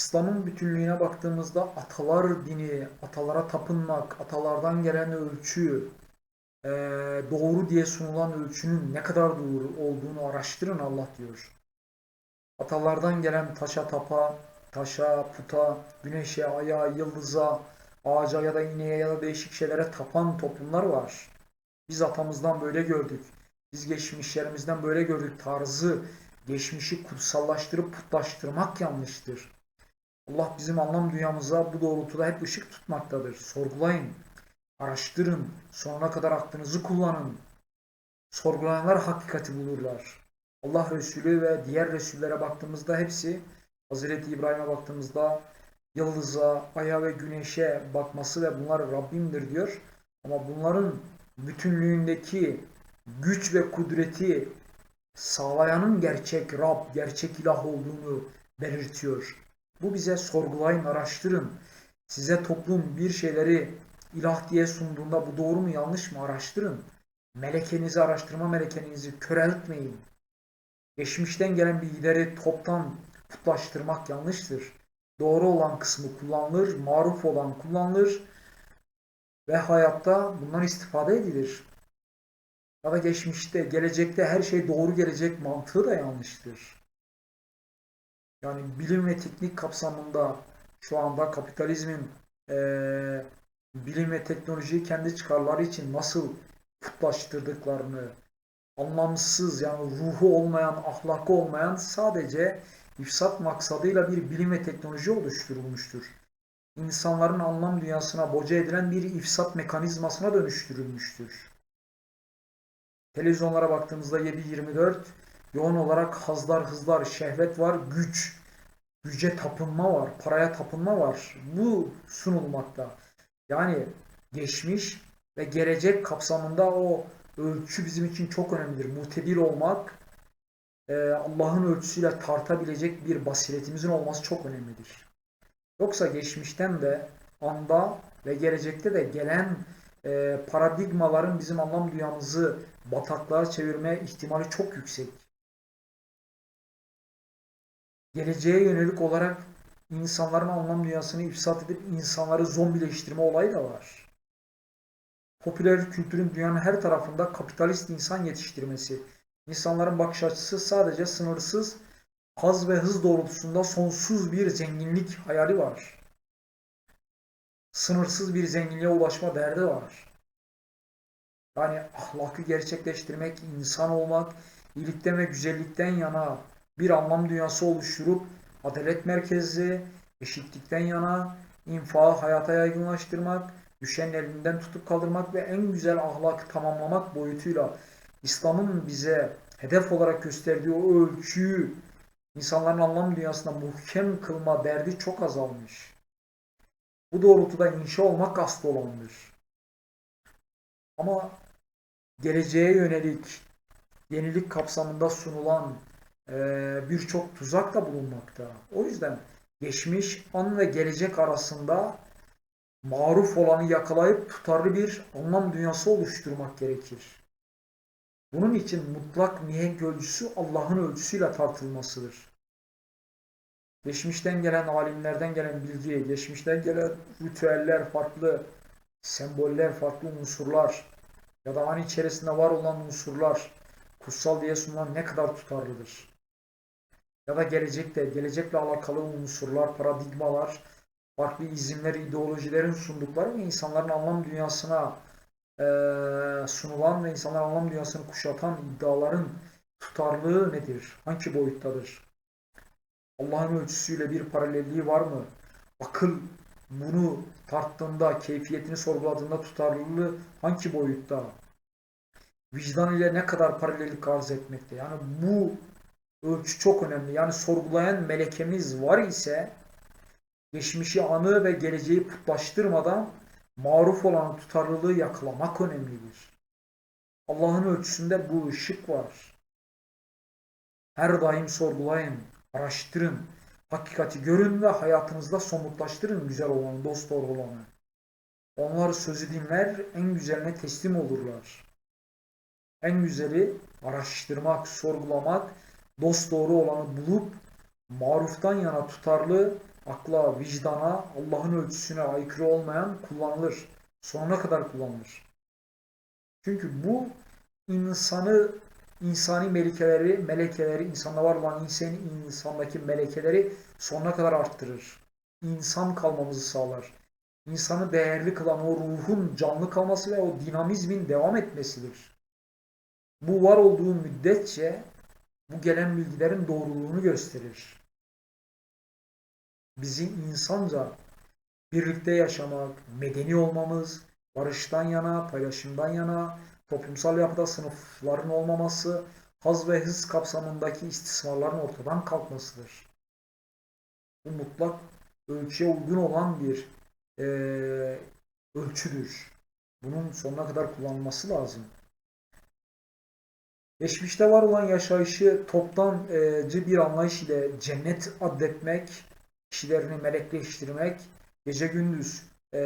İslam'ın bütünlüğüne baktığımızda atalar dini, atalara tapınmak, atalardan gelen ölçü, eee, doğru diye sunulan ölçünün ne kadar doğru olduğunu araştırın Allah diyor. Atalardan gelen taşa tapa, taşa, puta, güneşe, aya, yıldıza, ağaca ya da ineğe ya da değişik şeylere tapan toplumlar var. Biz atamızdan böyle gördük. Biz geçmişlerimizden böyle gördük tarzı, geçmişi kutsallaştırıp putlaştırmak yanlıştır. Allah bizim anlam dünyamıza bu doğrultuda hep ışık tutmaktadır. Sorgulayın, araştırın, sonuna kadar aklınızı kullanın. Sorgulayanlar hakikati bulurlar. Allah Resulü ve diğer Resullere baktığımızda hepsi Hazreti İbrahim'e baktığımızda yıldıza, aya ve güneşe bakması ve bunlar Rabbimdir diyor. Ama bunların bütünlüğündeki güç ve kudreti sağlayanın gerçek Rab, gerçek ilah olduğunu belirtiyor. Bu bize sorgulayın, araştırın. Size toplum bir şeyleri ilah diye sunduğunda bu doğru mu yanlış mı araştırın. Melekenizi araştırma melekenizi köreltmeyin. Geçmişten gelen bilgileri toptan putlaştırmak yanlıştır. Doğru olan kısmı kullanılır, maruf olan kullanılır ve hayatta bundan istifade edilir. Ya da geçmişte, gelecekte her şey doğru gelecek mantığı da yanlıştır. Yani bilim ve teknik kapsamında şu anda kapitalizmin eee, bilim ve teknolojiyi kendi çıkarları için nasıl putlaştırdıklarını, anlamsız yani ruhu olmayan, ahlakı olmayan sadece ifsat maksadıyla bir bilim ve teknoloji oluşturulmuştur. İnsanların anlam dünyasına boca edilen bir ifsat mekanizmasına dönüştürülmüştür. Televizyonlara baktığımızda 7-24 yoğun olarak hazlar, hızlar, şehvet var, güç, güce tapınma var, paraya tapınma var. Bu sunulmakta. Yani geçmiş ve gelecek kapsamında o ölçü bizim için çok önemlidir. Mutedil olmak, e, Allah'ın ölçüsüyle tartabilecek bir basiretimizin olması çok önemlidir. Yoksa geçmişten de anda ve gelecekte de gelen e, paradigmaların bizim anlam dünyamızı bataklığa çevirme ihtimali çok yüksek. Geleceğe yönelik olarak insanların anlam dünyasını ifsat edip insanları zombileştirme olayı da var. Popüler kültürün dünyanın her tarafında kapitalist insan yetiştirmesi, insanların bakış açısı sadece sınırsız haz ve hız doğrultusunda sonsuz bir zenginlik hayali var. Sınırsız bir zenginliğe ulaşma derdi var. Yani ahlakı gerçekleştirmek, insan olmak, iyilikten ve güzellikten yana bir anlam dünyası oluşturup adalet merkezli, eşitlikten yana, infağı hayata yaygınlaştırmak, düşen elinden tutup kaldırmak ve en güzel ahlakı tamamlamak boyutuyla İslam'ın bize hedef olarak gösterdiği o ölçüyü insanların anlam dünyasında muhkem kılma derdi çok azalmış. Bu doğrultuda inşa olmak asıl olandır. Ama geleceğe yönelik yenilik kapsamında sunulan birçok tuzak da bulunmakta. O yüzden geçmiş, an ve gelecek arasında maruf olanı yakalayıp tutarlı bir anlam dünyası oluşturmak gerekir. Bunun için mutlak mihenk ölçüsü Allah'ın ölçüsüyle tartılmasıdır. Geçmişten gelen alimlerden gelen bilgi, geçmişten gelen ritüeller farklı, semboller farklı unsurlar ya da an içerisinde var olan unsurlar kutsal diye sunulan ne kadar tutarlıdır? Ya da gelecekte, gelecekle alakalı unsurlar, paradigmalar, farklı izimler, ideolojilerin sundukları ve insanların anlam dünyasına e, sunulan ve insanların anlam dünyasını kuşatan iddiaların tutarlılığı nedir? Hangi boyuttadır? Allah'ın ölçüsüyle bir paralelliği var mı? Akıl bunu tarttığında, keyfiyetini sorguladığında tutarlılığı hangi boyutta? Vicdan ile ne kadar paralellik arz etmekte? Yani bu ölçü çok önemli. Yani sorgulayan melekemiz var ise geçmişi anı ve geleceği putlaştırmadan maruf olan tutarlılığı yakalamak önemlidir. Allah'ın ölçüsünde bu ışık var. Her daim sorgulayın, araştırın, hakikati görün ve hayatınızda somutlaştırın güzel olanı, dost doğru olanı. Onlar sözü dinler, en güzeline teslim olurlar. En güzeli araştırmak, sorgulamak, dost doğru olanı bulup maruftan yana tutarlı akla, vicdana, Allah'ın ölçüsüne aykırı olmayan kullanılır. Sonuna kadar kullanılır. Çünkü bu insanı insani melekeleri, melekeleri, insanda var olan insan, insandaki melekeleri sonuna kadar arttırır. İnsan kalmamızı sağlar. İnsanı değerli kılan o ruhun canlı kalması ve o dinamizmin devam etmesidir. Bu var olduğu müddetçe bu gelen bilgilerin doğruluğunu gösterir. Bizi insanca birlikte yaşamak, medeni olmamız, barıştan yana, paylaşımdan yana, toplumsal yapıda sınıfların olmaması, haz ve hız kapsamındaki istismarların ortadan kalkmasıdır. Bu mutlak ölçüye uygun olan bir eee, ölçüdür. Bunun sonuna kadar kullanılması lazım. Geçmişte var olan yaşayışı toptancı bir anlayış ile cennet adetmek, kişilerini melekleştirmek, gece gündüz e,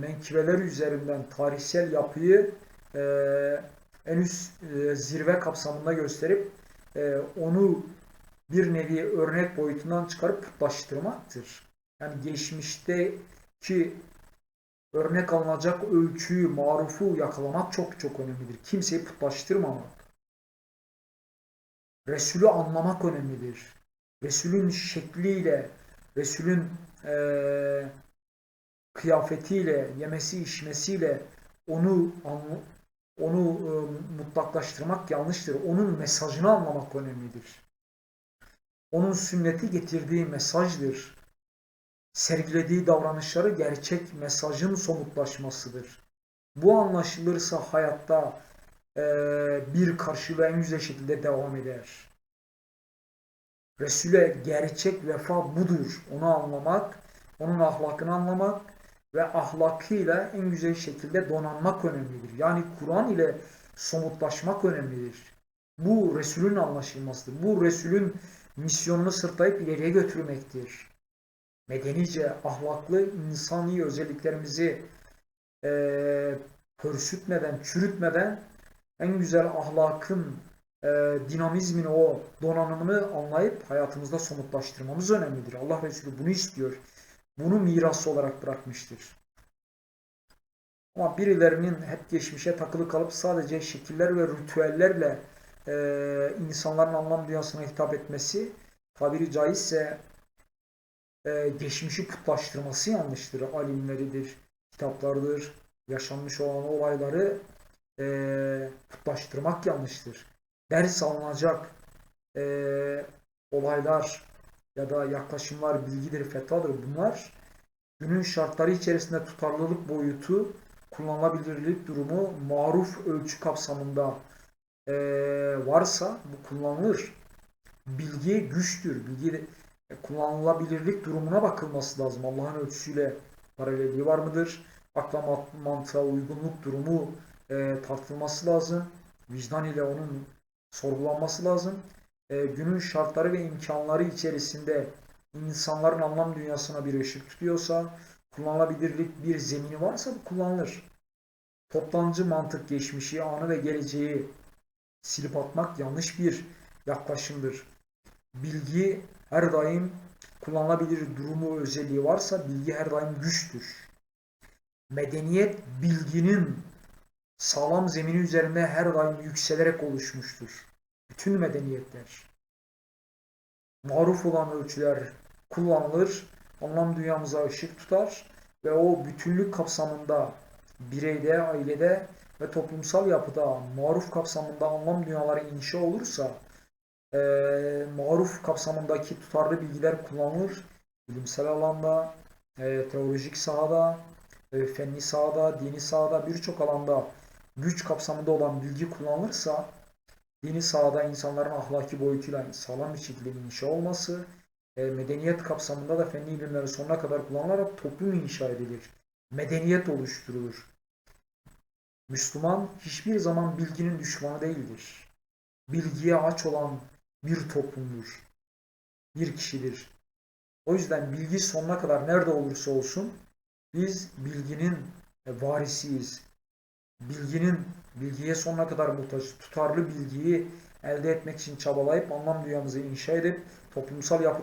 menkibeler üzerinden tarihsel yapıyı e, en üst e, zirve kapsamında gösterip e, onu bir nevi örnek boyutundan çıkarıp putlaştırmaktır. Yani geçmişteki örnek alınacak ölçüyü, marufu yakalamak çok çok önemlidir. Kimseyi putlaştırmamak. Resulü anlamak önemlidir. Resulün şekliyle, Resulün eee, kıyafetiyle, yemesi içmesiyle onu onu e, mutlaklaştırmak yanlıştır. Onun mesajını anlamak önemlidir. Onun sünneti getirdiği mesajdır. Sergilediği davranışları gerçek mesajın somutlaşmasıdır. Bu anlaşılırsa hayatta e, bir karşılığı en güzel şekilde devam eder. Resul'e gerçek vefa budur. Onu anlamak, onun ahlakını anlamak ve ahlakıyla en güzel şekilde donanmak önemlidir. Yani Kur'an ile somutlaşmak önemlidir. Bu Resul'ün anlaşılmasıdır. Bu Resul'ün misyonunu sırtlayıp ileriye götürmektir. Medenice, ahlaklı, insani özelliklerimizi eee pörsütmeden, çürütmeden en güzel ahlakın e, dinamizmini, o donanımını anlayıp hayatımızda somutlaştırmamız önemlidir. Allah Resulü bunu istiyor. Bunu miras olarak bırakmıştır. Ama birilerinin hep geçmişe takılı kalıp sadece şekiller ve ritüellerle e, insanların anlam dünyasına hitap etmesi tabiri caizse e, geçmişi putlaştırması yanlıştır. Alimleridir, kitaplardır, yaşanmış olan olayları e, putlaştırmak yanlıştır. Ders alınacak e, olaylar ya da yaklaşımlar bilgidir, fetvadır. Bunlar günün şartları içerisinde tutarlılık boyutu, kullanılabilirlik durumu maruf ölçü kapsamında e, varsa bu kullanılır. Bilgi güçtür. Bilgi e, kullanılabilirlik durumuna bakılması lazım. Allah'ın ölçüsüyle paralelliği var mıdır? Akla mantığa uygunluk durumu e, tartılması lazım. Vicdan ile onun sorgulanması lazım. E, günün şartları ve imkanları içerisinde insanların anlam dünyasına bir ışık tutuyorsa, kullanılabilirlik bir zemini varsa bu kullanılır. Toptancı mantık geçmişi, anı ve geleceği silip atmak yanlış bir yaklaşımdır. Bilgi her daim kullanılabilir durumu özelliği varsa bilgi her daim güçtür. Medeniyet bilginin sağlam zemini üzerinde her daim yükselerek oluşmuştur. Bütün medeniyetler. Maruf olan ölçüler kullanılır, anlam dünyamıza ışık tutar ve o bütünlük kapsamında bireyde, ailede ve toplumsal yapıda maruf kapsamında anlam dünyaları inşa olursa e, maruf kapsamındaki tutarlı bilgiler kullanılır. Bilimsel alanda, e, teolojik sahada, e, fenli sahada, dini sahada birçok alanda güç kapsamında olan bilgi kullanılırsa dini sahada insanların ahlaki boyutuyla sağlam bir şekilde inşa olması, e, medeniyet kapsamında da fenli ilimleri sonuna kadar kullanılarak toplum inşa edilir. Medeniyet oluşturulur. Müslüman hiçbir zaman bilginin düşmanı değildir. Bilgiye aç olan bir toplumdur. Bir kişidir. O yüzden bilgi sonuna kadar nerede olursa olsun biz bilginin varisiyiz. Bilginin, bilgiye sonuna kadar muhtaç, tutarlı bilgiyi elde etmek için çabalayıp anlam dünyamızı inşa edip toplumsal yapı